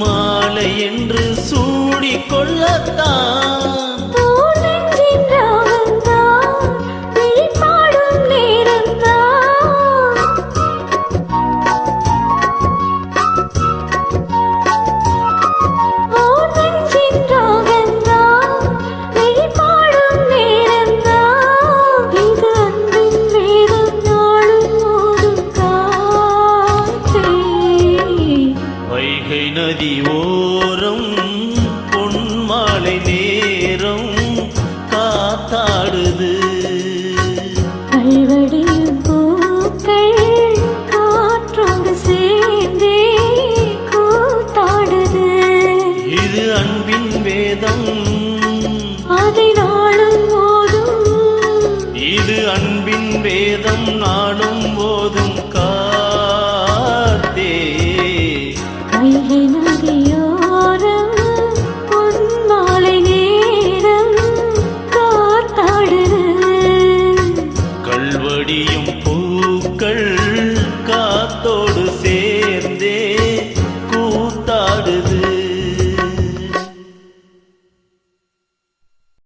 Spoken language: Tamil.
மாலை என்று சூடிக்கொள்ளத்தான் நதி ஓரம் பொன்மாலை நேரம் காத்தாடுது. கல்வடியும் பூக்கள் காற்றோடு சேர்ந்தே கூத்தாடுது. இது அன்பின் வேதம் bildiğini